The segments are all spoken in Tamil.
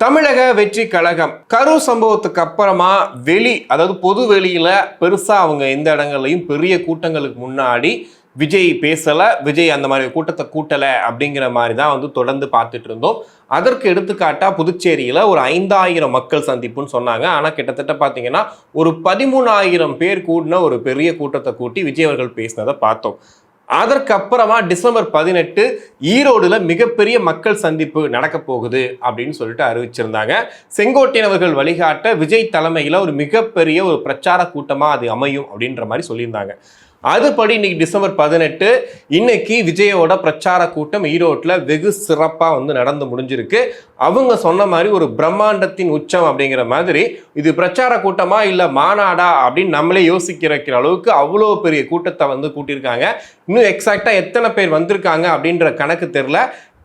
தமிழக வெற்றி கழகம் கரூர் சம்பவத்துக்கு அப்புறமா வெளி அதாவது பொது வெளியில பெருசா அவங்க எந்த இடங்கள்லையும் பெரிய கூட்டங்களுக்கு முன்னாடி விஜய் பேசல விஜய் அந்த மாதிரி கூட்டத்தை கூட்டல அப்படிங்கிற மாதிரி தான் வந்து தொடர்ந்து பார்த்துட்டு இருந்தோம். அதற்கு எடுத்துக்காட்டா புதுச்சேரியில ஒரு ஐந்தாயிரம் மக்கள் சந்திப்புன்னு சொன்னாங்க. ஆனா கிட்டத்தட்ட பாத்தீங்கன்னா ஒரு பதிமூணாயிரம் பேர் கூடின ஒரு பெரிய கூட்டத்தை கூட்டி விஜய் அவர்கள் பேசினதை பார்த்தோம். அதற்கப்புறமா டிசம்பர் பதினெட்டு ஈரோடுல மிகப்பெரிய மக்கள் சந்திப்பு நடக்க போகுது அப்படின்னு சொல்லிட்டு அறிவிச்சிருந்தாங்க. செங்கோட்டையன் அவர்கள் வழிகாட்ட விஜய் தலைமையில ஒரு மிகப்பெரிய ஒரு பிரச்சார கூட்டமா அது அமையும் அப்படின்ற மாதிரி சொல்லியிருந்தாங்க. அதுபடி இன்னைக்கு டிசம்பர் பதினெட்டு இன்னைக்கு விஜயோட பிரச்சார கூட்டம் ஈரோட்டில் வெகு சிறப்பாக வந்து நடந்து முடிஞ்சிருக்கு. அவங்க சொன்ன மாதிரி ஒரு பிரம்மாண்டத்தின் உச்சம் அப்படிங்கிற மாதிரி இது பிரச்சார கூட்டமா இல்லை மாநாடா அப்படின்னு நம்மளே யோசிக்கிற அளவுக்கு அவ்வளோ பெரிய கூட்டத்தை வந்து கூட்டியிருக்காங்க. இன்னும் எக்ஸாக்டாக எத்தனை பேர் வந்திருக்காங்க அப்படின்ற கணக்கு தெரில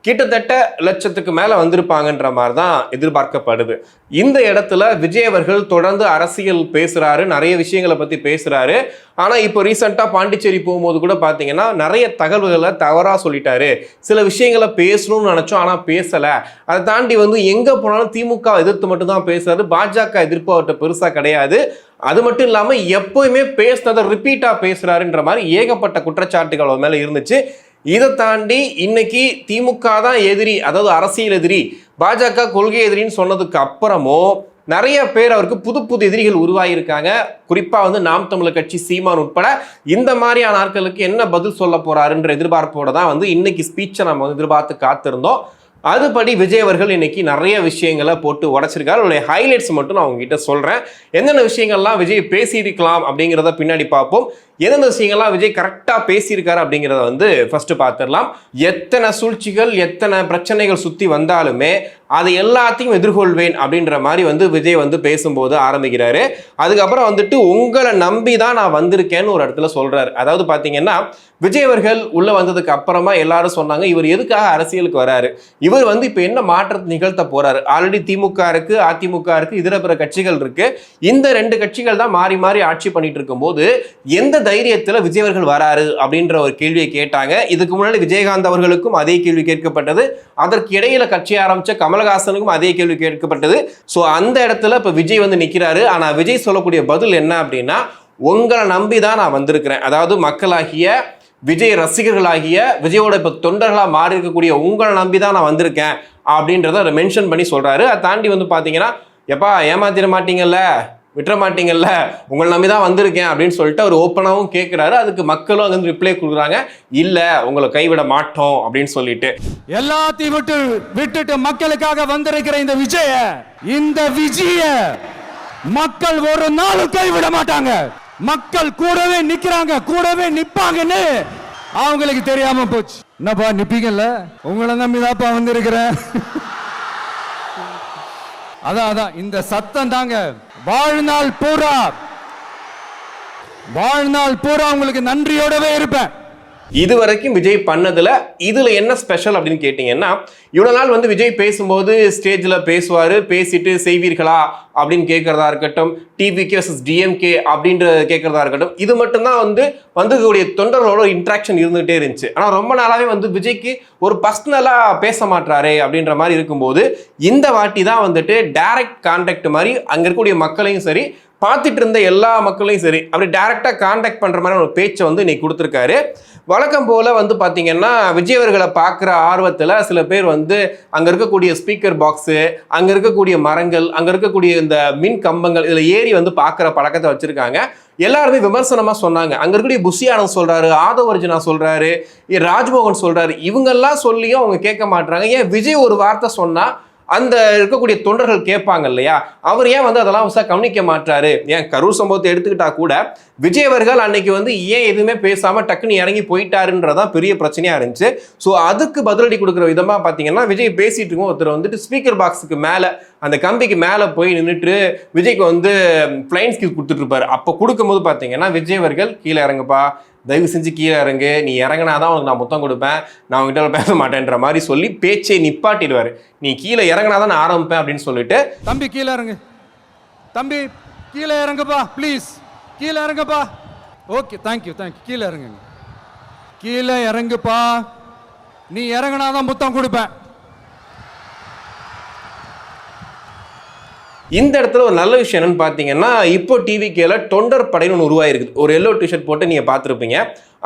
கிட்டத்தட்ட லட்சத்துக்கு மேலே வந்திருப்பாங்கன்ற மாதிரி தான் எதிர்பார்க்கப்படுது. இந்த இடத்துல விஜய் அவர்கள் தொடர்ந்து அரசியல் பேசுகிறாரு நிறைய விஷயங்களை பற்றி பேசுகிறாரு ஆனால் இப்போ ரீசெண்டாக பாண்டிச்சேரி போகும்போது கூட பார்த்தீங்கன்னா நிறைய தகவல்களை தவறாக சொல்லிட்டாரு. சில விஷயங்களை பேசணும்னு நினச்சோம் ஆனால் பேசலை. அதை தாண்டி வந்து எங்கே போனாலும் திமுக எதிர்த்து மட்டும்தான் பேசுறாரு. பாஜக எதிர்ப்பு அவர்கிட்ட பெருசாக கிடையாது. அது மட்டும் இல்லாமல் எப்போயுமே பேசினதை ரிப்பீட்டாக பேசுகிறாருன்ற மாதிரி ஏகப்பட்ட குற்றச்சாட்டுகள் அவர் இருந்துச்சு. இதை தாண்டி இன்னைக்கு திமுக தான் எதிரி அதாவது அரசியல் எதிரி பாஜக கொள்கை எதிரின்னு சொன்னதுக்கு அப்புறமும் நிறைய பேர் அவருக்கு புது புது எதிரிகள் உருவாகியிருக்காங்க குறிப்பா வந்து நாம் தமிழர் கட்சி சீமான் உட்பட இந்த மாதிரியான ஆட்களுக்கு என்ன பதில் சொல்ல போறாருன்ற எதிர்பார்ப்போட தான் வந்து இன்னைக்கு ஸ்பீச்சை நம்ம எதிர்பார்த்து காத்திருந்தோம். அதுபடி விஜய் அவர்கள் இன்னைக்கு நிறைய விஷயங்களை போட்டு உடைச்சிருக்காரு. அவருடைய ஹைலைட்ஸ் மட்டும் நான் உங்ககிட்ட சொல்றேன். என்னென்ன விஷயங்கள்லாம் விஜய் பேசியிருக்கலாம் அப்படிங்கிறத பின்னாடி பார்ப்போம். எந்தெந்த விஷயங்கள்லாம் விஜய் கரெக்டாக பேசியிருக்காரு அப்படிங்கிறத வந்து ஃபஸ்ட்டு பார்த்துடலாம் எத்தனை சூழ்ச்சிகள் எத்தனை பிரச்சனைகள் சுற்றி வந்தாலுமே அதை எல்லாத்தையும் எதிர்கொள்வேன் அப்படின்ற மாதிரி வந்து விஜய் வந்து பேசும்போது ஆரம்பிக்கிறாரு. அதுக்கப்புறம் வந்துட்டு உங்களை நம்பி தான் நான் வந்திருக்கேன்னு ஒரு இடத்துல சொல்கிறாரு அதாவது பார்த்தீங்கன்னா விஜய் அவர்கள் உள்ளே வந்ததுக்கு அப்புறமா எல்லாரும் சொன்னாங்க இவர் எதுக்காக அரசியலுக்கு வராரு? இவர் வந்து இப்போ என்ன மாற்றத்தை நிகழ்த்த போகிறாரு ஆல்ரெடி திமுக இருக்கு அதிமுக இருக்குது இதர பிற கட்சிகள் இருக்குது இந்த ரெண்டு கட்சிகள் தான் மாறி மாறி ஆட்சி பண்ணிட்டு இருக்கும்போது எந்த தைரியத்தில் விஜய் அவர்கள் வராரு அப்படின்ற ஒரு கேள்வியை கேட்டாங்க. இதுக்கு முன்னாடி விஜயகாந்த் அவர்களுக்கும் அதே கேள்வி கேட்கப்பட்டது. அதற்கு இடையில கட்சி ஆரம்பிச்ச கமலஹாசனுக்கும் அதே கேள்வி கேட்கப்பட்டது. ஸோ அந்த இடத்துல இப்போ விஜய் வந்து நிற்கிறாரு ஆனால் விஜய் சொல்லக்கூடிய பதில் என்ன அப்படின்னா உங்களை நம்பி தான் நான் வந்திருக்கிறேன். அதாவது மக்களாகிய விஜய் ரசிகர்களாகிய விஜயோட இப்போ தொண்டர்களாக மாறி இருக்கக்கூடிய உங்களை நம்பி தான் நான் வந்திருக்கேன். அப்படின்றத மென்ஷன் பண்ணி சொல்கிறாரு அதை தாண்டி வந்து பார்த்தீங்கன்னா எப்பா ஏமாத்திட மாட்டீங்கல்ல? விட்டுற மாட்டீங்கல்ல உங்களை நம்பி தான் வந்திருக்கேன் அப்படின்னு சொல்லிட்டு அவர் ஓப்பனாகவும் கேட்குறாரு அதுக்கு மக்களும் அங்கே ரிப்ளை கொடுக்குறாங்க. இல்லை உங்களை கைவிட மாட்டோம் அப்படின்னு சொல்லிட்டு. எல்லாத்தையும் விட்டு விட்டுட்டு மக்களுக்காக வந்திருக்கிற இந்த விஜய இந்த விஜய மக்கள் ஒரு நாளும் கைவிட மாட்டாங்க. மக்கள் கூடவே நிக்கிறாங்க கூடவே நிப்பாங்கன்னு அவங்களுக்கு தெரியாம போச்சு. என்னப்பா நிப்பீங்கல்ல? உங்களை நம்பிதாப்பா வந்திருக்கிறேன். அதான் அதான் இந்த சத்தம் தாங்க. வாழ்நாள் பூரா வாழ்நாள் பூரா உங்களுக்கு நன்றியோடவே இருப்பேன். இது வரைக்கும் விஜய் பண்ணதுல இதுல என்ன ஸ்பெஷல் அப்படின்னு கேட்டீங்கன்னா இவ்வளோ நாள் வந்து விஜய் பேசும்போது ஸ்டேஜில் பேசுவார் பேசிட்டு செய்வீர்களா அப்படின்னு கேட்குறதா இருக்கட்டும் டிவிகே வர்சஸ் டிஎம்கே அப்படின்ற கேட்குறதா இருக்கட்டும் இது மட்டும்தான் வந்து வந்துக்கூடிய தொண்டர்களோட இன்ட்ராக்ஷன் இருந்துகிட்டே இருந்துச்சு. ஆனால் ரொம்ப நாளாகவே வந்து விஜய்க்கு ஒரு பர்சனலாக பேச மாட்டாரே அப்படின்ற மாதிரி இருக்கும்போது இந்த வாட்டி தான் வந்துட்டு டைரக்ட் கான்டாக்ட் மாதிரி அங்கே இருக்கக்கூடிய மக்களையும் சரி பார்த்துட்டு இருந்த எல்லா மக்களையும் சரி அப்படி டைரெக்டாக காண்டாக்ட் பண்ணுற மாதிரி ஒரு பேச்சை வந்து இன்னைக்கு கொடுத்துருக்காரு. வழக்கம் போல் வந்து பார்த்தீங்கன்னா விஜய் அவர்களை பார்க்குற ஆர்வத்தில் சில பேர் வந்து அங்கே இருக்கக்கூடிய ஸ்பீக்கர் பாக்ஸு அங்கே இருக்கக்கூடிய மரங்கள் அங்கே இருக்கக்கூடிய இந்த மின் கம்பங்கள் இதில் ஏறி வந்து பார்க்குற பழக்கத்தை வச்சுருக்காங்க. எல்லாருமே விமர்சனமாக சொன்னாங்க. அங்கே இருக்கக்கூடிய புஷியானந்த் சொல்கிறாரு ஆதவர்ஜுனா சொல்கிறாரு ராஜ்மோகன் சொல்கிறாரு இவங்கெல்லாம் சொல்லியும் அவங்க கேட்க மாட்டுறாங்க ஏன் விஜய் ஒரு வார்த்தை சொன்னால் அந்த இருக்கக்கூடிய தொண்டர்கள் கேட்பாங்க இல்லையா? அவர் ஏன் வந்து அதெல்லாம் விசா கவனிக்க மாட்டாரு ஏன் கரூர் சம்பவத்தை எடுத்துக்கிட்டா கூட விஜய் அவர்கள் அன்னைக்கு வந்து ஏன் எதுவுமே பேசாம டக்குன்னு இறங்கி போயிட்டாருன்றதான் பெரிய பிரச்சனையா இருந்துச்சு. ஸோ அதுக்கு பதிலடி கொடுக்குற விதமா பார்த்தீங்கன்னா விஜய் பேசிட்டு இருக்கும். ஒருத்தர் வந்துட்டு ஸ்பீக்கர் பாக்ஸுக்கு மேலே அந்த கம்பிக்கு மேலே போய் நின்றுட்டு விஜய்க்கு வந்து பிளைன் ஸ்கில் கொடுத்துட்டு இருப்பாரு. அப்போ கொடுக்கும்போது பார்த்தீங்கன்னா விஜய் அவர்கள் கீழே இறங்குப்பா தயவு செஞ்சு கீழே இறங்கு. நீ இறங்கினாதான் உனக்கு நான் முத்தம் கொடுப்பேன். நான் உங்ககிட்ட பேச மாட்டேன்ற மாதிரி சொல்லி பேச்சை நிப்பாட்டிடுவார். நீ கீழே இறங்கினாதான் நான் ஆரம்பிப்பேன் அப்படின்னு சொல்லிட்டு தம்பி கீழே இறங்கு. தம்பி கீழே இறங்குப்பா ப்ளீஸ் கீழே இறங்குப்பா. ஓகே தேங்க்யூ தேங்க்யூ கீழே இறங்குங்க. கீழே இறங்குப்பா. நீ இறங்குனாதான் முத்தம் கொடுப்பேன். இந்த இடத்துல ஒரு நல்ல விஷயம் என்னன்னு பார்த்தீங்கன்னா இப்போ டிவிக்கேல தொண்டர் படைன்னு ஒன்று உருவாயிருக்குது ஒரு எல்லோ டிஷர்ட் போட்டு நீங்கள் பார்த்துருப்பீங்க.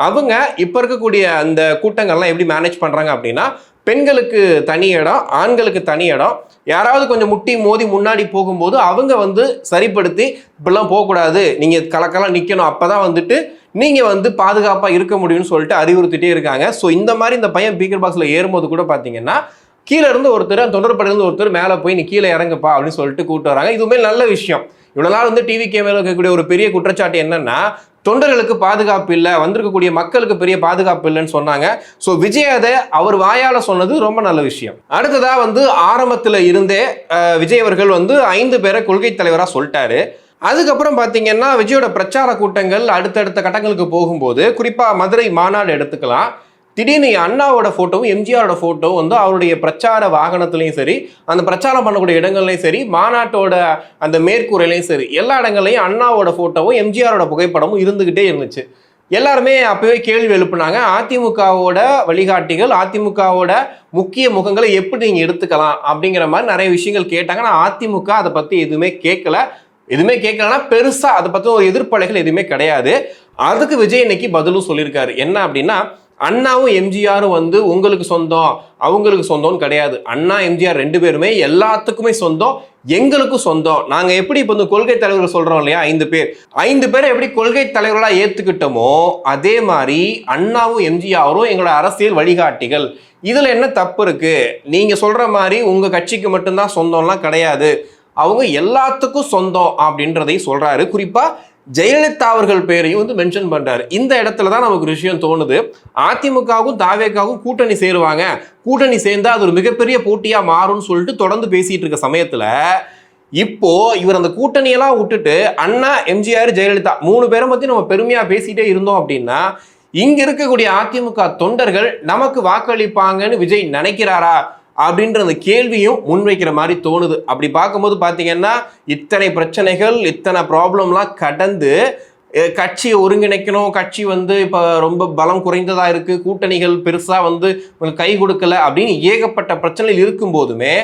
அவங்க இப்போ இருக்கக்கூடிய அந்த கூட்டங்கள்லாம் எப்படி மேனேஜ் பண்ணுறாங்க அப்படின்னா பெண்களுக்கு தனி இடம் ஆண்களுக்கு தனி இடம். யாராவது கொஞ்சம் முட்டி மோதி முன்னாடி போகும்போது அவங்க வந்து சரிப்படுத்தி இப்படிலாம் போகக்கூடாது. நீங்கள் கலக்கெல்லாம் நிற்கணும் அப்போ தான் வந்துட்டு நீங்கள் வந்து பாதுகாப்பாக இருக்க முடியும்னு சொல்லிட்டு அறிவுறுத்திட்டே இருக்காங்க. ஸோ இந்த மாதிரி இந்த பையன் பீக்கர் பாக்ஸில் ஏறும்போது கூட பார்த்தீங்கன்னா கீழே இருந்து ஒருத்தர் தொண்டர்படையிலிருந்து ஒருத்தர் மேலே போய் நீ கீழே இறங்குப்பா அப்படின்னு சொல்லிட்டு கூப்பிட்டு வராங்க இதுவுமே நல்ல விஷயம். இவ்வளோ நாள் வந்து டிவி கேமரா இருக்கக்கூடிய ஒரு பெரிய குற்றச்சாட்டு என்னன்னா தொண்டர்களுக்கு பாதுகாப்பு இல்லை வந்திருக்கக்கூடிய மக்களுக்கு பெரிய பாதுகாப்பு இல்லைன்னு சொன்னாங்க. ஸோ விஜய் அதை அவர் வாயால் சொன்னது ரொம்ப நல்ல விஷயம். அடுத்ததாக வந்து ஆரம்பத்தில் இருந்தே விஜய் அவர்கள் வந்து ஐந்து பேரை கொள்கை தலைவராக சொல்லிட்டாரு. அதுக்கப்புறம் பார்த்தீங்கன்னா விஜயோட பிரச்சார கூட்டங்கள் அடுத்தடுத்த கட்டங்களுக்கு போகும்போது குறிப்பாக மதுரை மாநாடு எடுத்துக்கலாம். திடீர்னு அண்ணாவோட ஃபோட்டோவும் எம்ஜிஆரோட ஃபோட்டோவும் வந்து அவருடைய பிரச்சார வாகனத்துலையும் சரி அந்த பிரச்சாரம் பண்ணக்கூடிய இடங்கள்லையும் சரி மாநாட்டோட அந்த மேற்கூரையிலையும் சரி எல்லா இடங்கள்லையும் அண்ணாவோட ஃபோட்டோவும் எம்ஜிஆரோட புகைப்படமும் இருந்துக்கிட்டே இருந்துச்சு. எல்லாருமே அப்பவே கேள்வி எழுப்புனாங்க அதிமுகவோட வழிகாட்டிகள் அதிமுகவோட முக்கிய முகங்களை எப்படி நீங்கள் எடுத்துக்கலாம் அப்படிங்கிற மாதிரி நிறைய விஷயங்கள் கேட்டாங்க. ஆனால் அதிமுக அதை பற்றி எதுவுமே கேட்கல. எதுவுமே கேட்கலன்னா பெருசாக அதை பற்றி ஒரு எதிர்ப்பலைகள் எதுவுமே கிடையாது. அதுக்கு விஜய் இன்னைக்கு பதிலும் சொல்லியிருக்காரு. என்ன அப்படின்னா அண்ணாவும் எம்ஜிஆரும் வந்து உங்களுக்கு சொந்தம் அவங்களுக்கு சொந்தம்னு கிடையாது. அண்ணா எம்ஜிஆர் ரெண்டு பேருமே எல்லாத்துக்குமே சொந்தம் எங்களுக்கும் சொந்தம். நாங்கள் எப்படி இப்போ இந்த கொள்கை தலைவர்கள் சொல்கிறோம் இல்லையா? ஐந்து பேர். ஐந்து பேரை எப்படி கொள்கை தலைவர்களாக ஏற்றுக்கிட்டோமோ அதே மாதிரி அண்ணாவும் எம்ஜிஆரும் எங்களோட அரசியல் வழிகாட்டிகள். இதில் என்ன தப்பு இருக்குது நீங்கள் சொல்கிற மாதிரி உங்கள் கட்சிக்கு மட்டும்தான் சொந்தம்லாம் கிடையாது. அவங்க எல்லாத்துக்கும் சொந்தம் அப்படின்றதையும் சொல்கிறாரு குறிப்பாக ஜெயலலிதா அவர்கள் பேரையும் வந்து மென்ஷன் பண்றாரு. இந்த இடத்துல தான் நமக்கு ஒரு விஷயம் தோணுது. அதிமுகவும் தாவேக்காவும் கூட்டணி சேருவாங்க. கூட்டணி சேர்ந்தா அது ஒரு மிகப்பெரிய போட்டியா மாறும்னு சொல்லிட்டு தொடர்ந்து பேசிட்டு இருக்க சமயத்துல இப்போ இவர் அந்த கூட்டணியெல்லாம் விட்டுட்டு அண்ணா எம்ஜிஆர் ஜெயலலிதா மூணு பேரை பத்தி நம்ம பெருமையா பேசிட்டே இருந்தோம் அப்படின்னா இங்க இருக்கக்கூடிய அதிமுக தொண்டர்கள் நமக்கு வாக்களிப்பாங்கன்னு விஜய் நினைக்கிறாரா? அப்படின்ற அந்த கேள்வியும் முன்வைக்கிற மாதிரி தோணுது. அப்படி பார்க்கும்போது பார்த்தீங்கன்னா இத்தனை பிரச்சனைகள் இத்தனை ப்ராப்ளம்லாம் கடந்து கட்சியை ஒருங்கிணைக்கணும் கட்சி வந்து இப்போ ரொம்ப பலம் குறைந்ததாக இருக்குது கூட்டணிகள் பெருசாக வந்து உங்களுக்கு கை கொடுக்கல அப்படின்னு ஏகப்பட்ட பிரச்சனைகள் இருக்கும்போதுமே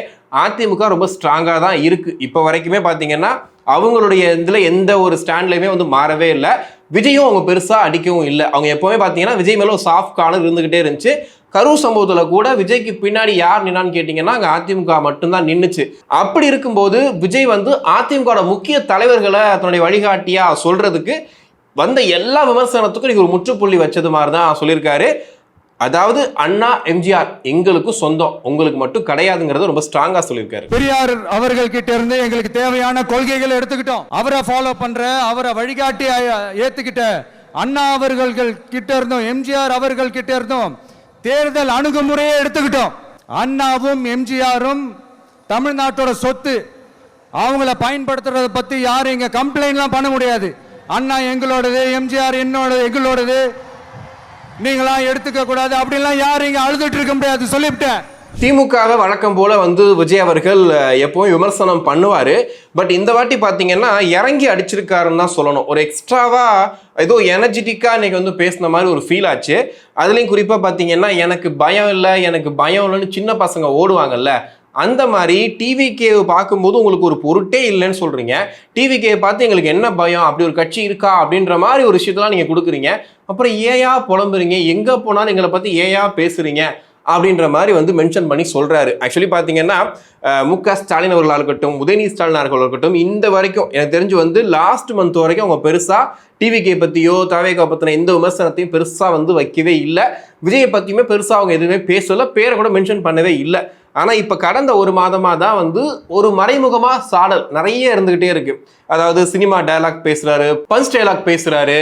அதிமுக ரொம்ப ஸ்ட்ராங்காக தான் இருக்குது இப்போ வரைக்குமே பார்த்தீங்கன்னா அவங்களுடைய இதில் எந்த ஒரு ஸ்டாண்ட்லையுமே வந்து மாறவே இல்லை. விஜயும் அவங்க பெருசாக அடிக்கவும் இல்லை. அவங்க எப்போவுமே பார்த்தீங்கன்னா விஜய் மேலே ஒரு சாஃப்ட் கார்னர் இருந்துக்கிட்டே இருந்துச்சு. கரூர் சம்பவத்தில் கூட விஜய்க்கு பின்னாடி யார் நின்னான்னு கேட்டிங்கன்னா அங்கே அதிமுக மட்டும்தான் நின்றுச்சு அப்படி இருக்கும்போது விஜய் வந்து அதிமுகவோட முக்கிய தலைவர்களை தன்னுடைய வழிகாட்டியாக சொல்கிறதுக்கு வந்த எல்லா விமர்சனத்துக்கும் நீங்க ஒரு முற்றுப்புள்ளி வச்சது மாதிரி தான் சொல்லியிருக்காரு. அதாவது அண்ணா எம்ஜிஆர் எங்களுக்கு சொந்தம். உங்களுக்கு மட்டும் கிடையாதுங்கிறத ரொம்ப ஸ்ட்ராங்கா சொல்லியிருக்காரு. பெரியார் அவர்கள் கிட்ட இருந்து எங்களுக்கு தேவையான கொள்கைகளை எடுத்துக்கிட்டோம். அவரை ஃபாலோ பண்ற அவரை வழிகாட்டி ஏத்துக்கிட்ட அண்ணா அவர்கள் கிட்ட இருந்தோம் எம்ஜிஆர் அவர்கள் கிட்ட இருந்தோம். தேர்தல் அணுகுமுறையை எடுத்துக்கிட்டோம். அண்ணாவும் எம்ஜிஆரும் தமிழ்நாட்டோட சொத்து அவங்கள பயன்படுத்துறத பத்தி யாரும் இங்க கம்ப்ளைண்ட்லாம் பண்ண முடியாது. அண்ணா எங்களோடது எம்ஜிஆர் என்னோடது எங்களோடது. நீங்களாம் எடுத்துக்க கூடாது. அப்படிலாம் யாரும் இங்கே அழுதுட்டு இருக்க முடியாது. சொல்லிவிட்டேன். திமுகவை வழக்கம் போல வந்து விஜய் அவர்கள் எப்பவும் விமர்சனம் பண்ணுவார். பட் இந்த வாட்டி பார்த்தீங்கன்னா இறங்கி அடிச்சிருக்காருன்னு தான் சொல்லணும். ஒரு எக்ஸ்ட்ராவா ஏதோ எனர்ஜெட்டிக்காக இன்னைக்கு வந்து பேசின மாதிரி ஒரு ஃபீல் ஆச்சு. அதுலேயும் குறிப்பாக பார்த்தீங்கன்னா எனக்கு பயம் இல்லை எனக்கு பயம் இல்லைன்னு சின்ன பசங்க ஓடுவாங்கல்ல அந்த மாதிரி டிவிகே பார்க்கும்போது உங்களுக்கு ஒரு பொருட்டே இல்லைன்னு சொல்கிறீங்க டிவி கேவை பார்த்து எங்களுக்கு என்ன பயம்? அப்படி ஒரு கட்சி இருக்கா? அப்படின்ற மாதிரி ஒரு விஷயத்தெல்லாம் நீங்கள் கொடுக்குறீங்க. அப்புறம் ஏயா புலம்புறீங்க. எங்கே போனாலும் எங்களை பற்றி ஏயா பேசுகிறீங்க அப்படின்ற மாதிரி வந்து மென்ஷன் பண்ணி சொல்கிறாரு ஆக்சுவலி பார்த்தீங்கன்னா மு க ஸ்டாலின் அவர்களாக இருக்கட்டும் உதயநிதி ஸ்டாலின் அவர்கள் இருக்கட்டும் இந்த வரைக்கும் எனக்கு தெரிஞ்சு வந்து லாஸ்ட் மந்த் வரைக்கும் அவங்க பெருசாக டிவிகே பற்றியோ தவேகா பத்தின எந்த விமர்சனத்தையும் பெருசாக வந்து வைக்கவே இல்லை. விஜயை பற்றியுமே பெருசாக அவங்க எதுவுமே பேசலை. பேரை கூட மென்ஷன் பண்ணவே இல்லை. ஆனால் இப்போ கடந்த ஒரு மாதமாக தான் வந்து ஒரு மறைமுகமாக சாடல் நிறைய இருந்துக்கிட்டே இருக்கு. அதாவது சினிமா டயலாக் பேசுகிறாரு பஞ்ச் டயலாக் பேசுகிறாரு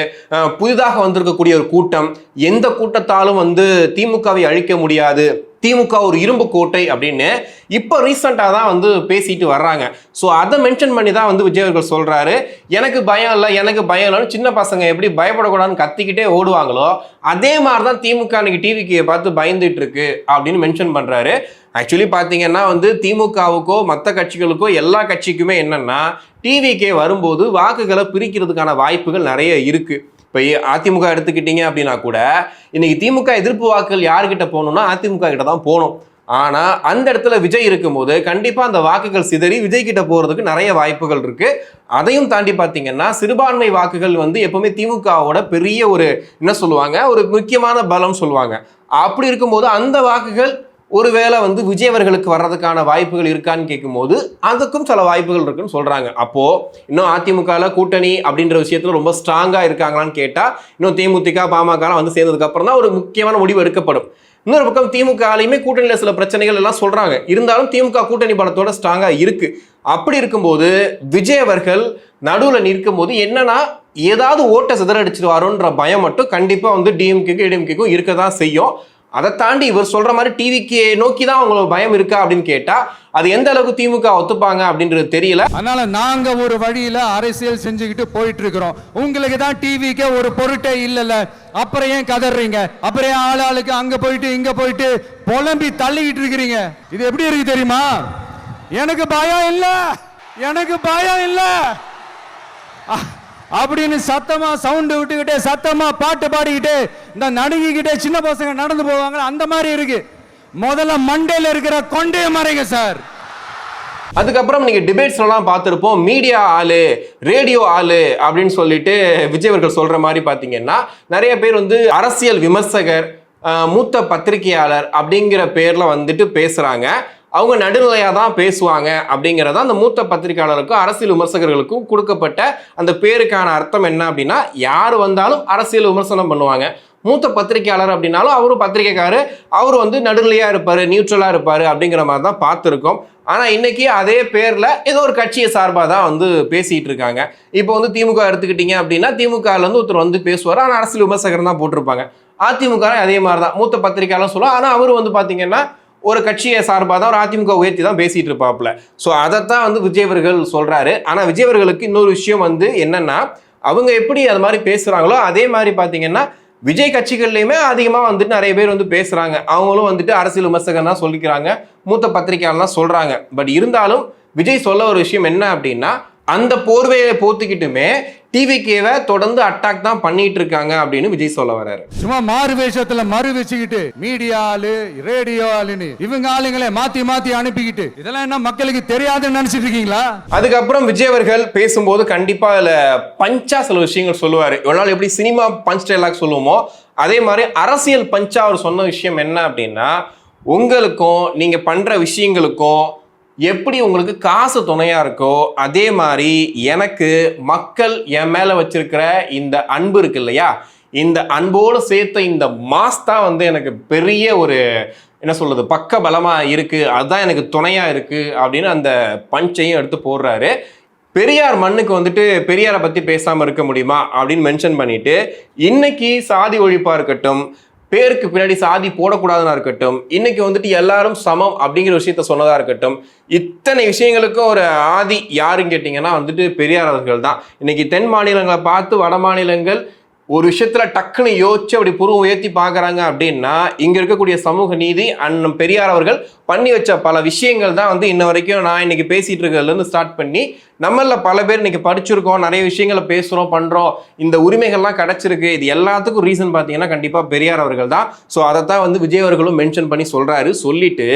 புதிதாக வந்திருக்கக்கூடிய ஒரு கூட்டம். எந்த கூட்டத்தாலும் வந்து திமுகவை அழிக்க முடியாது. திமுக ஒரு இரும்பு கோட்டை அப்படின்னு இப்போ ரீசெண்டாக தான் வந்து பேசிட்டு வர்றாங்க. ஸோ அதை மென்ஷன் பண்ணி தான் வந்து விஜய் அவர்கள் சொல்கிறாரு எனக்கு பயம் இல்லை எனக்கு பயம் இல்லைன்னு சின்ன பசங்க எப்படி பயப்படக்கூடாதுன்னு கத்திக்கிட்டே ஓடுவாங்களோ அதே மாதிரி தான் திமுக அன்னைக்கு டிவிக்கு பார்த்து பயந்துட்டு இருக்கு அப்படின்னு மென்ஷன் பண்ணுறாரு ஆக்சுவலி பார்த்தீங்கன்னா வந்து திமுகவுக்கோ மற்ற கட்சிகளுக்கோ எல்லா கட்சிக்குமே என்னென்னா டிவிக்கே வரும்போது வாக்குகளை பிரிக்கிறதுக்கான வாய்ப்புகள் நிறைய இருக்குது இப்போ அதிமுக எடுத்துக்கிட்டீங்க அப்படின்னா கூட இன்னைக்கு திமுக எதிர்ப்பு வாக்குகள் யார்கிட்ட போகணும்னா அதிமுக கிட்ட தான் போகணும். ஆனால் அந்த இடத்துல விஜய் இருக்கும்போது கண்டிப்பாக அந்த வாக்குகள் சிதறி விஜய் கிட்ட போகிறதுக்கு நிறைய வாய்ப்புகள் இருக்குது அதையும் தாண்டி பார்த்தீங்கன்னா சிறுபான்மை வாக்குகள் வந்து எப்பவுமே திமுகவோட பெரிய ஒரு என்ன சொல்லுவாங்க ஒரு முக்கியமான பலம் சொல்லுவாங்க. அப்படி இருக்கும்போது அந்த வாக்குகள் ஒருவேளை வந்து விஜய் அவர்களுக்கு வர்றதுக்கான வாய்ப்புகள் இருக்கான்னு கேட்கும்போது அதுக்கும் சில வாய்ப்புகள் இருக்குன்னு சொல்கிறாங்க அப்போது இன்னும் அதிமுகவில் கூட்டணி அப்படின்ற விஷயத்தில் ரொம்ப ஸ்ட்ராங்காக இருக்காங்களான்னு கேட்டால் இன்னும் தேமுதிக பாமகலாம் வந்து சேர்ந்ததுக்கப்புறம் தான் ஒரு முக்கியமான முடிவு எடுக்கப்படும். இன்னொரு பக்கம் திமுகலையுமே கூட்டணியில் சில பிரச்சனைகள் எல்லாம் சொல்கிறாங்க இருந்தாலும் திமுக கூட்டணி பலத்தோட ஸ்ட்ராங்காக இருக்குது அப்படி இருக்கும்போது விஜய் அவர்கள் நிற்கும்போது நிற்கும் போது என்னன்னா ஏதாவது ஓட்டை சிதறடிச்சிடுவாரோன்ற பயம் மட்டும் கண்டிப்பாக வந்து டிஎம்கேக்கும் ஏடிஎம்கேக்கும் இருக்க தான் செய்யும். அதை தாண்டி இவர் சொல்ற மாதிரி டிவிக்கு நோக்கி தான் அவங்களுக்கு பயம் இருக்கா அப்படின்னு கேட்டா அது எந்த அளவுக்கு திமுக ஒத்துப்பாங்க அப்படின்றது தெரியல. அதனால நாங்க ஒரு வழியில அரசியல் செஞ்சுக்கிட்டு போயிட்டு இருக்கிறோம் உங்களுக்கு தான் டிவிக்கே ஒரு பொருட்டே இல்லைல்ல. அப்புறம் ஏன் கதறீங்க? அப்புறம் ஏன் ஆள் ஆளுக்கு அங்க போயிட்டு இங்க போயிட்டு புலம்பி தள்ளிக்கிட்டு இருக்கிறீங்க? இது எப்படி இருக்கு தெரியுமா? எனக்கு பயம் இல்லை. எனக்கு பயம் இல்லை. அப்படின்னு சத்தமா சவுண்டு விட்டுக்கிட்டே சத்தமா பாட்டு பாடிக்கிட்டே இந்த நடுங்கிக்கிட்டே சின்ன பசங்க நடந்து போவாங்க அந்த மாதிரி இருக்கு. முதல்ல மண்டையில் இருக்கிற கொண்டே மறைங்க சார். அதுக்கப்புறம் நீங்க டிபேட்ஸ்லாம் பார்த்துருப்போம். மீடியா ஆளு ரேடியோ ஆளு அப்படின்னு சொல்லிட்டு விஜய் அவர்கள் சொல்ற மாதிரி பார்த்தீங்கன்னா நிறைய பேர் வந்து அரசியல் விமர்சகர் மூத்த பத்திரிகையாளர் அப்படிங்கிற பேர்ல வந்துட்டு பேசுறாங்க. அவங்க நடுநிலையாக தான் பேசுவாங்க அப்படிங்கிறத அந்த மூத்த பத்திரிகையாளருக்கும் அரசியல் விமர்சகர்களுக்கும் கொடுக்கப்பட்ட அந்த பேருக்கான அர்த்தம் என்ன அப்படின்னா யார் வந்தாலும் அரசியல் விமர்சனம் பண்ணுவாங்க. மூத்த பத்திரிகையாளர் அப்படின்னாலும் அவரும் பத்திரிகைக்காரர் அவர் வந்து நடுநிலையாக இருப்பார் நியூட்ரலாக இருப்பார் அப்படிங்கிற மாதிரி தான் பார்த்துருக்கோம். ஆனால் இன்னைக்கு அதே பேரில் ஏதோ ஒரு கட்சியை சார்பாக தான் வந்து பேசிகிட்டு இருக்காங்க. இப்போ வந்து திமுக எடுத்துக்கிட்டிங்க அப்படின்னா திமுகலேருந்து ஒருத்தர் வந்து பேசுவார். ஆனால் அரசியல் விமர்சகர் தான் போட்டிருப்பாங்க. அதிமுக அதே மாதிரி தான் மூத்த பத்திரிகையாளர் சொல்லுவோம் ஆனால் அவர் வந்து பார்த்திங்கன்னா ஒரு கட்சியை சார்பாக தான் ஒரு அதிமுக உயர்த்தி தான் பேசிட்டு இருப்பாப்புல. ஸோ அதைத்தான் வந்து விஜய் அவர்கள் சொல்றாரு. ஆனால் விஜய் அவர்களுக்கு இன்னொரு விஷயம் வந்து என்னன்னா அவங்க எப்படி அது மாதிரி பேசுறாங்களோ அதே மாதிரி பார்த்தீங்கன்னா விஜய் கட்சிகள்லையுமே அதிகமாக வந்துட்டு நிறைய பேர் வந்து பேசுகிறாங்க அவங்களும் வந்துட்டு அரசியல் விமர்சகன் தான் சொல்லிக்கிறாங்க மூத்த பத்திரிகையாளர்லாம் சொல்கிறாங்க பட் இருந்தாலும் விஜய் சொல்ல ஒரு விஷயம் என்ன அப்படின்னா அந்த போர்வையை போத்துக்கிட்டுமே டிவிகேவை தொடர்ந்து அட்டாக் தான் பண்ணிட்டு இருக்காங்க அப்படின்னு விஜய் சொல்ல வர்றாரு. சும்மா மாறு வேஷத்துல மறு வச்சுக்கிட்டு மீடியா ஆளு ரேடியோ ஆளுன்னு இவங்க ஆளுங்களே மாத்தி மாத்தி அனுப்பிக்கிட்டு இதெல்லாம் என்ன மக்களுக்கு தெரியாதுன்னு நினைச்சிட்டு இருக்கீங்களா? அதுக்கப்புறம் விஜய் அவர்கள் பேசும்போது கண்டிப்பா அதுல பஞ்சா சில விஷயங்கள் சொல்லுவாரு. இவ்வளவு நாள் எப்படி சினிமா பஞ்ச் டைலாக் சொல்லுவோமோ அதே மாதிரி அரசியல் பஞ்சா அவர் சொன்ன விஷயம் என்ன அப்படின்னா உங்களுக்கும் நீங்க பண்ற விஷயங்களுக்கும் எப்படி உங்களுக்கு காசு துணையாக இருக்கோ அதே மாதிரி எனக்கு மக்கள் என் மேலே வச்சிருக்கிற இந்த அன்பு இருக்கு இல்லையா? இந்த அன்போடு சேர்த்த இந்த மாஸ் தான் வந்து எனக்கு பெரிய ஒரு என்ன சொல்கிறது பக்க பலமாக இருக்குது அதுதான் எனக்கு துணையாக இருக்குது அப்படின்னு அந்த பஞ்சையும் எடுத்து போடுறாரு. பெரியார் மண்ணுக்கு வந்துட்டு பெரியாரை பற்றி பேசாமல் இருக்க முடியுமா அப்படின்னு மென்ஷன் பண்ணிட்டு இன்னைக்கு சாதி ஒழிப்பாக இருக்கட்டும் பேருக்கு பின்னாடி சாதி போடக்கூடாதுன்னா இருக்கட்டும் இன்னைக்கு வந்துட்டு எல்லாரும் சமம் அப்படிங்கிற விஷயத்த சொன்னதா இருக்கட்டும் இத்தனை விஷயங்களுக்கும் ஒரு ஆதி யாருன்னு கேட்டிங்கன்னா வந்துட்டு பெரியார் அவர்கள் தான். இன்னைக்கு தென் மாநிலங்களை பார்த்து வட மாநிலங்கள் ஒரு விஷயத்துல டக்குன்னு யோசிச்சு அப்படி புருவம் உயர்த்தி பார்க்குறாங்க அப்படின்னா இங்க இருக்கக்கூடிய சமூக நீதி அண்ணன் பெரியார் அவர்கள் பண்ணி வச்ச பல விஷயங்கள் தான் வந்து இன்ன வரைக்கும் நான் இன்னைக்கு பேசிட்டு இருக்கிறதுல இருந்து ஸ்டார்ட் பண்ணி நம்மள பல பேர் இன்னைக்கு படிச்சிருக்கோம் நிறைய விஷயங்களை பேசுறோம் பண்றோம். இந்த உரிமைகள்லாம் கிடைச்சிருக்கு. இது எல்லாத்துக்கும் ரீசன் பார்த்தீங்கன்னா கண்டிப்பா பெரியார் அவர்கள் தான். ஸோ அதை தான் வந்து விஜய் அவர்களும் மென்ஷன் பண்ணி சொல்றாரு. சொல்லிட்டு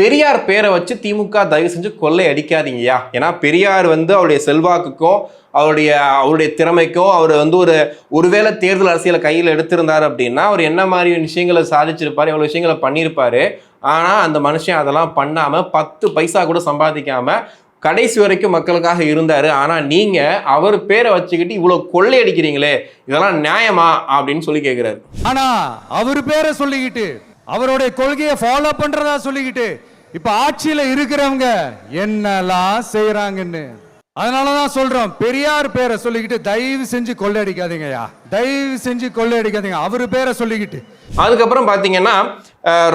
பெரியார் பேரை வச்சு திமுக தயவு செஞ்சு கொள்ளை அடிக்காதீங்கயா ஏன்னா பெரியார் வந்து அவருடைய செல்வாக்குக்கும் அவருடைய அவருடைய திறமைக்கும் அவர் வந்து ஒரு ஒருவேளை தேர்தல் அரசியலை கையில் எடுத்திருந்தார் அப்படின்னா அவர் என்ன மாதிரி விஷயங்களை சாதிச்சிருப்பார் எவ்வளோ விஷயங்களை பண்ணியிருப்பாரு. ஆனால் அந்த மனுஷன் அதெல்லாம் பண்ணாமல் பத்து பைசா கூட சம்பாதிக்காம கடைசி வரைக்கும் மக்களுக்காக இருந்தார். ஆனால் நீங்கள் அவர் பேரை வச்சுக்கிட்டு இவ்வளோ கொள்ளை அடிக்கிறீங்களே இதெல்லாம் நியாயமா அப்படின்னு சொல்லி கேட்குறாரு ஆனா அவர் பேரை சொல்லிக்கிட்டு அவருடைய கொள்கையை ஃபாலோ பண்றதா சொல்லிக்கிட்டு இப்ப ஆட்சியில இருக்கிறவங்க என்னெல்லாம் செய்யறாங்கன்னு அதனாலதான் சொல்றோம் பெரியார் பேரை சொல்லிக்கிட்டு தயவு செஞ்சு கொள்ளையடிக்காதீங்கய்யா. தயவு செஞ்சு கொள்ளையடிக்காதீங்க. அவர் பேரை சொல்லிக்கிட்டு. அதுக்கப்புறம் பார்த்தீங்கன்னா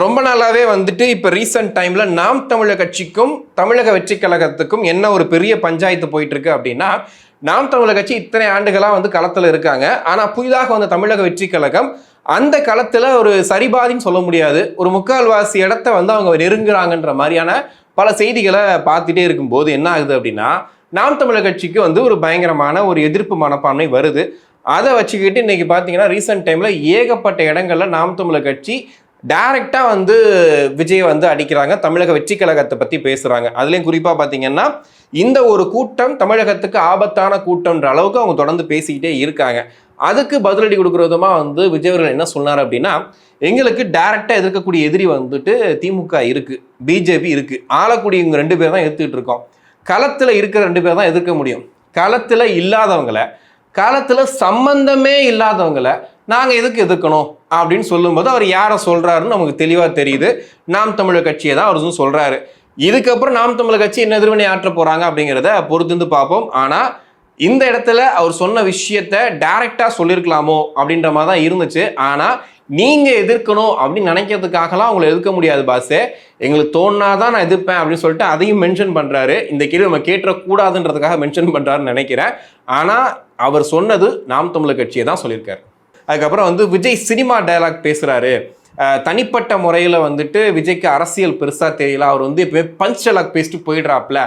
ரொம்ப நாளாவே வந்துட்டு இப்போ ரீசெண்ட் டைம்ல நாம் தமிழர் கட்சிக்கும் தமிழக வெற்றி கழகத்துக்கும் என்ன ஒரு பெரிய பஞ்சாயத்து போயிட்டு இருக்கு அப்படின்னா நாம் தமிழர் கட்சி இத்தனை ஆண்டுகளா வந்து களத்துல இருக்காங்க. ஆனா புதிதாக வந்த தமிழக வெற்றி கழகம் அந்த காலத்தில் ஒரு சரிபாதின்னு சொல்ல முடியாது. ஒரு முக்கால்வாசி இடத்த வந்து அவங்க நெருங்குறாங்கன்ற மாதிரியான பல செய்திகளை பார்த்துட்டே இருக்கும்போது என்ன ஆகுது அப்படின்னா நாம் தமிழர் கட்சிக்கு வந்து ஒரு பயங்கரமான ஒரு எதிர்ப்பு மனப்பான்மை வருது. அதை வச்சுக்கிட்டு இன்னைக்கு பார்த்தீங்கன்னா ரீசெண்ட் டைமில் ஏகப்பட்ட இடங்களில் நாம் தமிழர் கட்சி டைரக்டா வந்து விஜய் வந்து அடிக்கிறாங்க. தமிழக வெற்றி கழகத்தை பற்றி பேசுகிறாங்க அதுலேயும் குறிப்பாக பார்த்தீங்கன்னா இந்த ஒரு கூட்டம் தமிழகத்துக்கு ஆபத்தான கூட்டம்ன்ற அளவுக்கு அவங்க தொடர்ந்து பேசிக்கிட்டே இருக்காங்க. அதுக்கு பதிலடி கொடுக்குற விதமாக வந்து விஜயவர்கள் என்ன சொன்னார் அப்படின்னா எங்களுக்கு டைரெக்டாக எதிர்க்கக்கூடிய எதிரி வந்துட்டு திமுக இருக்குது பிஜேபி இருக்குது ஆளக்கூடிய இவங்க ரெண்டு பேர் தான் எதிர்த்துட்டு இருக்கோம். களத்தில் இருக்கிற ரெண்டு பேர் தான் எதிர்க்க முடியும். களத்தில் இல்லாதவங்கள காலத்தில் சம்பந்தமே இல்லாதவங்கள நாங்கள் எதுக்கு எதிர்க்கணும் அப்படின்னு சொல்லும்போது அவர் யாரை சொல்கிறாருன்னு நமக்கு தெளிவாக தெரியுது. நாம் தமிழர் கட்சியை தான் அவர் சொல்கிறாரு இதுக்கப்புறம் நாம் தமிழர் கட்சி என்ன எதிர்வினை ஆற்ற போகிறாங்க அப்படிங்கிறத பொறுத்திருந்து பார்ப்போம். ஆனால் இந்த இடத்துல அவர் சொன்ன விஷயத்த டைரக்டா சொல்லியிருக்கலாமோ அப்படின்ற மாதிரி தான் இருந்துச்சு. ஆனா நீங்க எதிர்க்கணும் அப்படின்னு நினைக்கிறதுக்காகலாம் அவங்களை எதிர்க்க முடியாது பாஸே. எங்களுக்கு தோணாதான் நான் எதிர்ப்பேன் அப்படின்னு சொல்லிட்டு அதையும் மென்ஷன் பண்றாரு. இந்த கேள்வி நம்ம கேட்டக்கூடாதுன்றதுக்காக மென்ஷன் பண்றாருன்னு நினைக்கிறேன். ஆனா அவர் சொன்னது நாம் தமிழர் கட்சியை தான் சொல்லியிருக்காரு. அதுக்கப்புறம் வந்து விஜய் சினிமா டயலாக் பேசுறாரு. தனிப்பட்ட முறையில் வந்துட்டு விஜய்க்கு அரசியல் பெருசாக தெரியல. அவர் வந்து எப்பவுமே பஞ்ச் டைலாக் பேசிட்டு போயிடுறாப்ல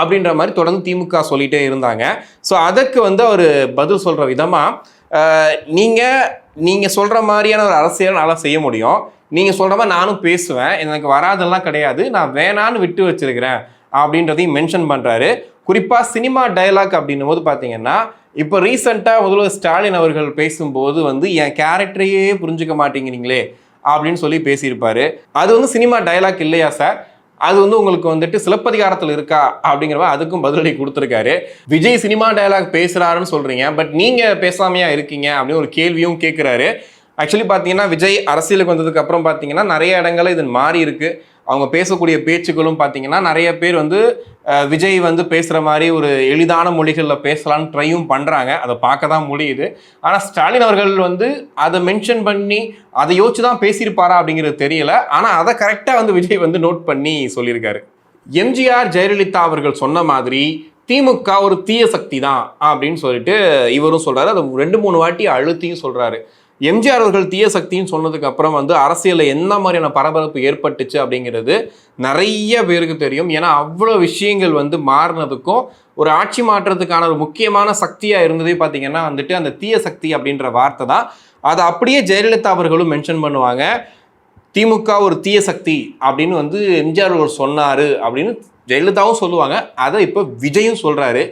அப்படின்ற மாதிரி தொடர்ந்து திமுக சொல்லிட்டே இருந்தாங்க. ஸோ அதற்கு வந்து அவர் பதில் சொல்கிற விதமாக நீங்கள் நீங்கள் சொல்கிற மாதிரியான ஒரு அரசியல் நல்லா செய்ய முடியும். நீங்கள் சொல்கிற மாதிரி நானும் பேசுவேன். எனக்கு வராதெல்லாம் கிடையாது. நான் வேணான்னு விட்டு வச்சிருக்கிறேன் அப்படின்றதையும் மென்ஷன் பண்ணுறாரு குறிப்பாக சினிமா டயலாக் அப்படின்னும் போது பார்த்தீங்கன்னா இப்போ ரீசெண்டாக முதல்வர் ஸ்டாலின் அவர்கள் பேசும்போது வந்து என் கேரக்டரையே புரிஞ்சுக்க மாட்டேங்கிறீங்களே அப்படின்னு சொல்லி பேசியிருப்பாரு. அது வந்து சினிமா டயலாக் இல்லையா சார் அது வந்து உங்களுக்கு வந்துட்டு சிலப்பதிகாரத்தில் இருக்கா அப்படிங்கிற அதுக்கும் பதிலடி கொடுத்துருக்காரு. விஜய் சினிமா டயலாக் பேசுறாருன்னு சொல்றீங்க பட் நீங்க பேசாமையா இருக்கீங்க அப்படின்னு ஒரு கேள்வியும் கேட்குறாரு ஆக்சுவலி பார்த்தீங்கன்னா விஜய் அரசியலுக்கு வந்ததுக்கு அப்புறம் பார்த்தீங்கன்னா நிறைய இடங்களில் இது மாறி இருக்கு. அவங்க பேசக்கூடிய பேச்சுக்களும் பார்த்தீங்கன்னா நிறைய பேர் வந்து விஜய் வந்து பேசுகிற மாதிரி ஒரு எளிதான மொழிகளில் பேசலான்னு ட்ரையும் பண்ணுறாங்க அதை பார்க்க தான் முடியுது. ஆனால் ஸ்டாலின் அவர்கள் வந்து அதை மென்ஷன் பண்ணி அதை யோசிச்சு தான் பேசியிருப்பாரா அப்படிங்கிறது தெரியல. ஆனால் அதை கரெக்டாக வந்து விஜய் வந்து நோட் பண்ணி சொல்லியிருக்காரு. எம்ஜிஆர் ஜெயலலிதா அவர்கள் சொன்ன மாதிரி திமுக ஒரு தீய சக்தி தான் அப்படின்னு சொல்லிட்டு இவரும் சொல்கிறாரு அதை ரெண்டு மூணு வாட்டி அழுத்தியும் சொல்கிறாரு எம்ஜிஆர் அவர்கள் தீய சக்தின்னு சொன்னதுக்கு அப்புறம் வந்து அரசியலில் என்ன மாதிரியான பரபரப்பு ஏற்பட்டுச்சு அப்படிங்கிறது நிறைய பேருக்கு தெரியும். ஏன்னா அவ்வளோ விஷயங்கள் வந்து மாறினதுக்கும் ஒரு ஆட்சி மாற்றத்துக்கான ஒரு முக்கியமான சக்தியாக இருந்ததே பார்த்தீங்கன்னா வந்துட்டு அந்த தீய சக்தி அப்படின்ற வார்த்தை தான். அதை அப்படியே ஜெயலலிதா அவர்களும் மென்ஷன் பண்ணுவாங்க. திமுக ஒரு தீய சக்தி அப்படின்னு வந்து எம்ஜிஆர் அவர் சொன்னார் அப்படின்னு ஜெயலலிதாவும் சொல்லுவாங்க. அதை இப்போ விஜயும் சொல்கிறாரு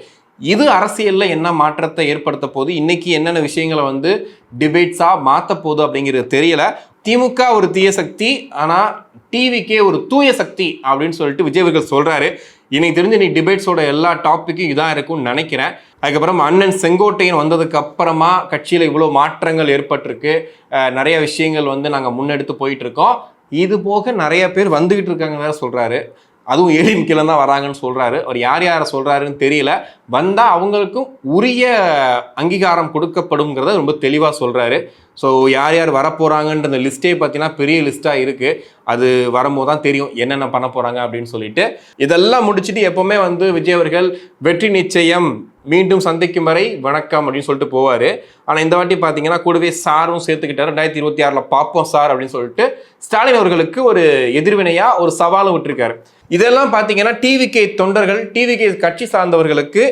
இது அரசியலில் என்ன மாற்றத்தை ஏற்படுத்த போகுது? இன்னைக்கு என்னென்ன விஷயங்களை வந்து டிபேட்ஸாக மாற்ற போகுது அப்படிங்கிறது தெரியல. திமுக ஒரு தீய சக்தி ஆனால் டிவிக்கே ஒரு தூய சக்தி அப்படின்னு சொல்லிட்டு விஜய் அவர்கள் சொல்கிறாரு இன்னைக்கு தெரிஞ்சு நீ டிபேட்ஸோட எல்லா டாப்பிக்கும் இதான் இருக்கும்னு நினைக்கிறேன். அதுக்கப்புறம் அண்ணன் செங்கோட்டையன் வந்ததுக்கு அப்புறமா கட்சியில் இவ்வளோ மாற்றங்கள் ஏற்பட்டிருக்கு. நிறைய விஷயங்கள் வந்து நாங்கள் முன்னெடுத்து போயிட்டு இருக்கோம். இது போக நிறைய பேர் வந்துகிட்டு இருக்காங்க வேற சொல்கிறாரு அதுவும் ஏழின் கீழே தான் வராங்கன்னு சொல்றாரு. அவர் யார் யாரை சொல்றாருன்னு தெரியல. வந்தா அவங்களுக்கும் உரிய அங்கீகாரம் கொடுக்கப்படுங்கிறத ரொம்ப தெளிவாக சொல்றாரு. ஸோ யார் யார் வரப்போறாங்கன்ற அந்த லிஸ்ட்டே பார்த்தீங்கன்னா பெரிய லிஸ்ட்டாக இருக்கு. அது வரும்போது தான் தெரியும் என்னென்ன பண்ண போறாங்க அப்படின்னு சொல்லிட்டு. இதெல்லாம் முடிச்சுட்டு எப்பவுமே வந்து விஜய் அவர்கள் வெற்றி நிச்சயம் மீண்டும் சந்திக்கும் வரை வணக்கம் அப்படின்னு சொல்லிட்டு போவார். ஆனால் இந்த வாட்டி பார்த்தீங்கன்னா கூடவே சாரும் சேர்த்துக்கிட்டார். ரெண்டாயிரத்தி இருபத்தி ஆறில் பார்ப்போம் சார் அப்படின்னு சொல்லிட்டு ஸ்டாலின் அவர்களுக்கு ஒரு எதிர்வினையாக ஒரு சவாலும் விட்டுருக்காரு. இதெல்லாம் பார்த்தீங்கன்னா டிவிகே தொண்டர்கள் டிவிகே கட்சி சார்ந்தவர்களுக்கு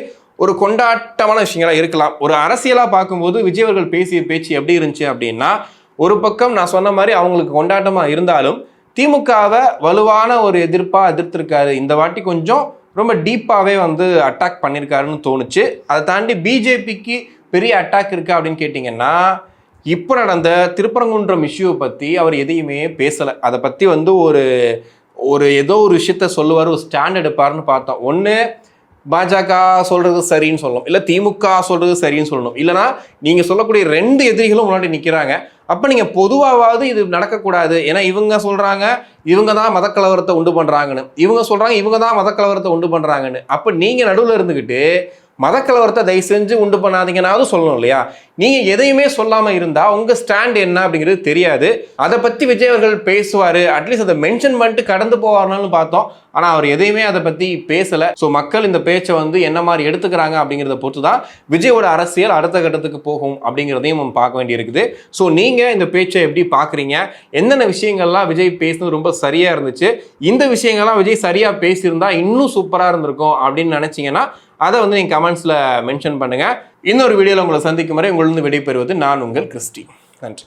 ஒரு கொண்டாட்டமான விஷயங்களா இருக்கலாம். ஒரு அரசியலாக பார்க்கும்போது விஜய் அவர்கள் பேசிய பேச்சு எப்படி இருந்துச்சு அப்படின்னா ஒரு பக்கம் நான் சொன்ன மாதிரி அவங்களுக்கு கொண்டாட்டமாக இருந்தாலும் திமுகவை வலுவான ஒரு எதிர்ப்பாக எதிர்த்திருக்காரு. இந்த வாட்டி கொஞ்சம் ரொம்ப டீப்பாகவே வந்து அட்டாக் பண்ணியிருக்காருன்னு தோணுச்சு. அதை தாண்டி பிஜேபிக்கு பெரிய அட்டாக் இருக்கா அப்படின்னு கேட்டிங்கன்னா இப்போ நடந்த திருப்பரங்குன்றம் இஷ்யூவை பற்றி அவர் எதையுமே பேசலை. அதை பற்றி வந்து ஒரு ஒரு ஏதோ ஒரு விஷயத்த சொல்லுவார் ஒரு ஸ்டாண்ட் எடுப்பாருன்னு பார்த்தோம். ஒன்று பாஜக சொல்கிறது சரின்னு சொல்லணும். இல்லை திமுக சொல்கிறது சரின்னு சொல்லணும். இல்லைனா நீங்கள் சொல்லக்கூடிய ரெண்டு எதிரிகளும் முன்னாடி நிற்கிறாங்க அப்போ நீங்கள் பொதுவாவது இது நடக்கக்கூடாது. ஏன்னா இவங்க சொல்கிறாங்க இவங்க தான் மதக்கலவரத்தை உண்டு பண்ணுறாங்கன்னு இவங்க சொல்கிறாங்க இவங்க தான் மதக்கலவரத்தை உண்டு பண்ணுறாங்கன்னு அப்போ நீங்கள் நடுவில் இருந்துக்கிட்டு மதக்கலவரத்தை தயவு செஞ்சு உண்டு பண்ணாதீங்கனாவது சொல்லணும் இல்லையா? நீங்கள் எதையுமே சொல்லாமல் இருந்தால் உங்கள் ஸ்டாண்ட் என்ன அப்படிங்கிறது தெரியாது. அதை பற்றி விஜய் அவர்கள் பேசுவார். அட்லீஸ்ட் அதை மென்ஷன் பண்ணிட்டு கடந்து போவார்னாலும் பார்த்தோம். ஆனால் அவர் எதையுமே அதை பற்றி பேசலை. ஸோ மக்கள் இந்த பேச்சை வந்து என்ன மாதிரி எடுத்துக்கிறாங்க அப்படிங்கிறத பொறுத்து தான் விஜயோட அரசியல் அடுத்த கட்டத்துக்கு போகும் அப்படிங்கிறதையும் நம்ம பார்க்க வேண்டியிருக்குது. ஸோ நீங்கள் இந்த பேச்சை எப்படி பார்க்குறீங்க? என்னென்ன விஷயங்கள்லாம் விஜய் பேசுனது ரொம்ப சரியாக இருந்துச்சு? இந்த விஷயங்கள்லாம் விஜய் சரியாக பேசியிருந்தா இன்னும் சூப்பராக இருந்திருக்கும் அப்படின்னு நினச்சிங்கன்னா அதை வந்து நீங்கள் கமெண்ட்ஸில் மென்ஷன் பண்ணுங்கள் இன்னொரு வீடியோவில் உங்களை சந்திக்கும் வரை உங்களிருந்து விடைபெறுவது நான் உங்கள் கிறிஸ்டி. நன்றி.